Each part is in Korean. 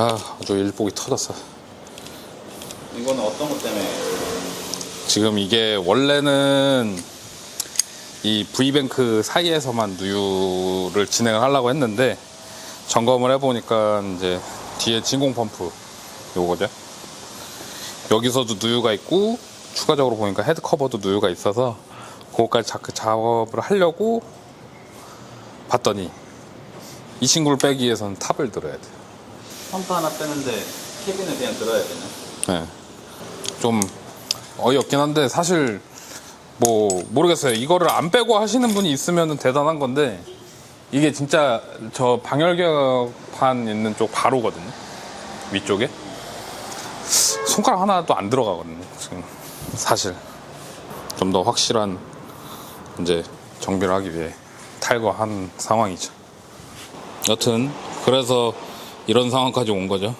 아, 아주 일복이 터졌어. 이거는 어떤 것 때문에 지금 이게 원래는 이 V뱅크 사이에서만 누유를 진행을 하려고 했는데 점검을 해보니까 이제 뒤에 진공 펌프 요거죠. 여기서도 누유가 있고 추가적으로 보니까 헤드 커버도 누유가 있어서 그거까지 자- 그 작업을 하려고 봤더니 이 친구를 빼기 위해서는 탑을 들어야 돼. 펌프 하나 빼는데 캐빈을 그냥 들어야 되나? 네. 좀 어이없긴 한데 사실 뭐 모르겠어요. 이거를 안 빼고 하시는 분이 있으면 대단한 건데 이게 진짜 저 방열격판 있는 쪽 바로거든요. 위쪽에 손가락 하나도 안 들어가거든요. 지금 사실 좀 더 확실한 이제 정비를 하기 위해 탈거한 상황이죠. 여튼 그래서 이런 상황까지 온 거죠.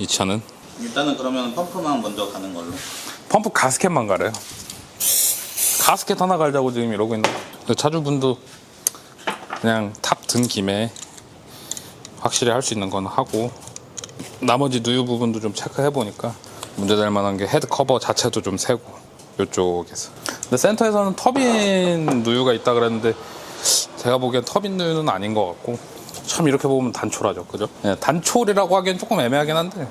이 차는. 일단은 그러면 펌프만 먼저 가는 걸로. 펌프 가스켓만 갈아요. 가스켓 하나 갈자고 지금 이러고 있는 거. 차주분도 그냥 탑 든 김에 확실히 할 수 있는 건 하고 나머지 누유 부분도 좀 체크해 보니까 문제될 만한 게 헤드 커버 자체도 좀 세고 이쪽에서. 근데 센터에서는 터빈 누유가 있다 그랬는데 제가 보기엔 터빈 누유는 아닌 것 같고 참 이렇게 보면 단촐하죠, 그죠? 예, 단촐이라고 하기엔 조금 애매하긴 한데?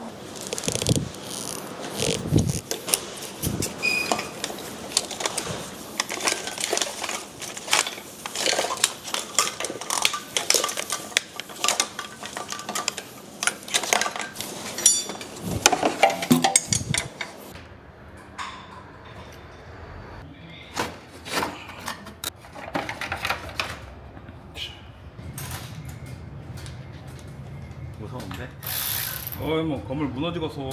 어이 뭐 건물 무너지고서.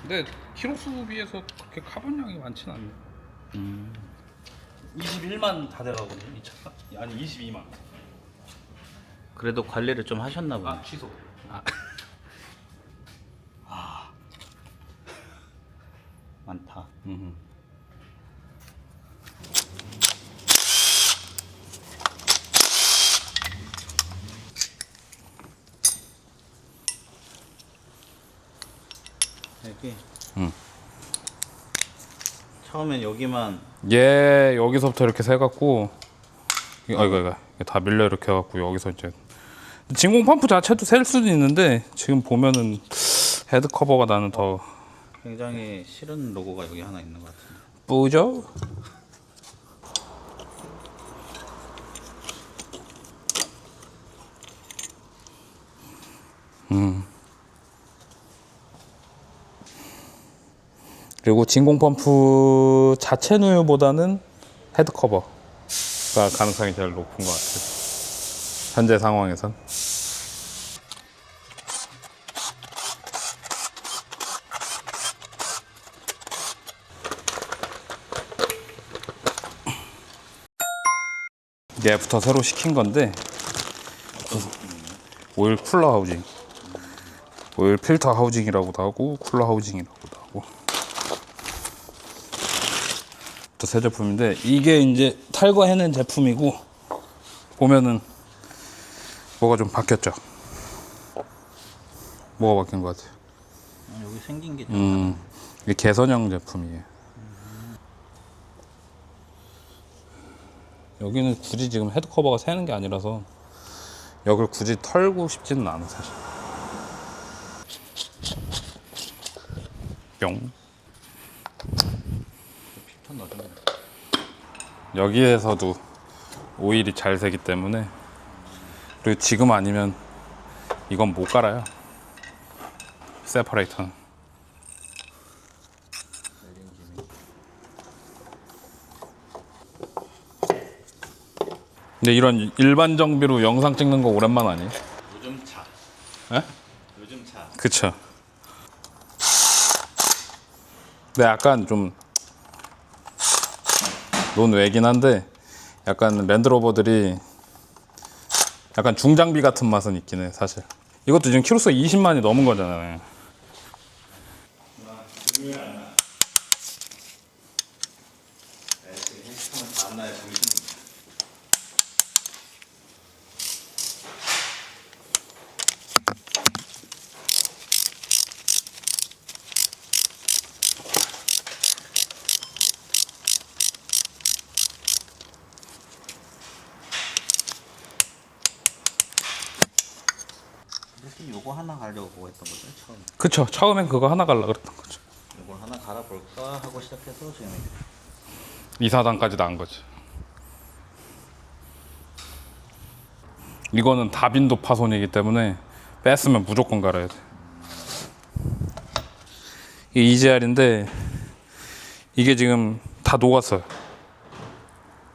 근데 키로수 비해서 그렇게 카본량이 많진 않네. 21만 다 돼가거든요 이 차가 아니 22만. 그래도 관리를 좀 하셨나 보네. 아 취소 여기. 응. 처음엔 여기만 얘 여기서부터 이렇게 세 갖고 이거 이거 이거 다 밀려 이렇게 해갖고 여기서 이제 진공 펌프 자체도 셀 수도 있는데 지금 보면은 헤드 커버가 나는 더 굉장히 싫은 로고가 여기 하나 있는 것 같은데. 뿌죠? 음. 그리고 진공 펌프 자체 누유보다는 헤드 커버가 가능성이 제일 높은 것 같아요. 현재 상황에선. 얘부터 새로 시킨 건데 오일 쿨러 하우징. 오일 필터 하우징이라고도 하고 쿨러 하우징이라고도 하고. 또 새 제품인데 이게 이제 탈거해낸 제품이고 보면은 뭐가 좀 바뀌었죠? 뭐가 바뀐 것 같아요? 아, 여기 생긴 게 좀. 음 이게 개선형 제품이에요 여기는 굳이 지금 헤드 커버가 새는 게 아니라서 여기를 굳이 털고 싶지는 않아 사실. 뿅. 여기에서도 오일이 잘 새기 때문에 그리고 지금 아니면 이건 못 갈아요. 세퍼레이터는 근데 이런 일반 정비로 영상 찍는 거 오랜만 아니에요? 요즘 차. 에? 요즘 차. 그쵸 근데 약간 좀 논외긴 한데 약간 랜드로버들이 약간 중장비 같은 맛은 있긴 해 사실 이것도 지금 키로수 20만이 넘은 거잖아요 하면 다음날 정신이 혹시 요거 하나 가려고 했던 거죠 처음 그쵸. 처음엔 그거 하나 갈라 그랬던 거죠. 이걸 하나 갈아볼까 하고 시작해서 지금 이사단까지 나온 거지. 이거는 다빈도 파손이기 때문에 뺐으면 무조건 갈아야 돼. 이게 EGR인데 이게 지금 다 녹았어요.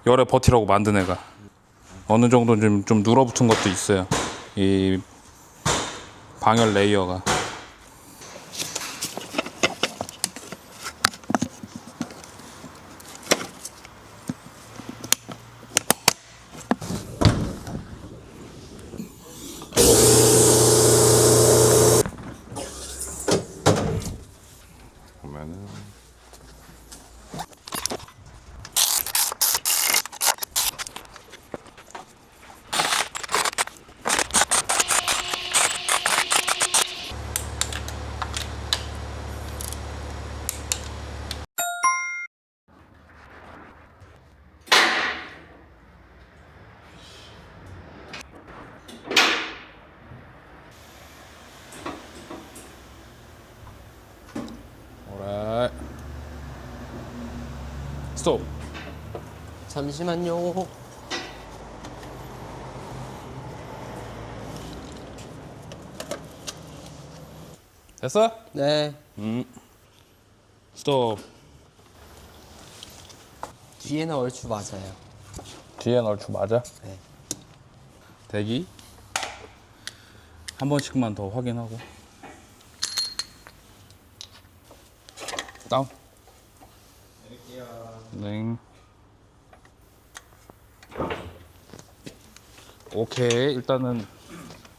열에 버티라고 만든 애가 어느 정도 좀, 좀 눌어붙은 것도 있어요. 이 방열 레이어가. 스톱 잠시만요. 됐어? 네. 스톱 뒤에는 얼추 맞아요. 뒤엔 얼추 맞아? 네. 대기 한 번씩만 더 확인하고 다운 네 오케이 일단은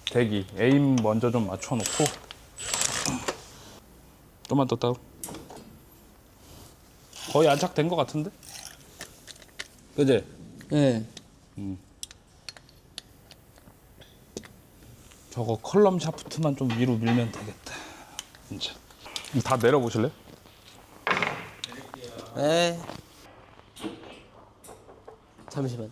대기 에임 먼저 좀 맞춰놓고 좀만 더 다운 거의 안착된 것 같은데? 그지? 네. 저거 컬럼 샤프트만 좀 위로 밀면 되겠다. 이제 다 내려보실래? 네. 잠시만.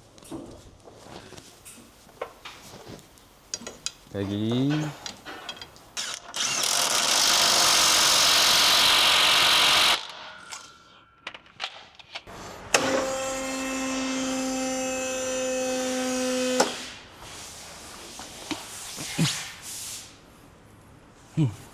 대기. 음.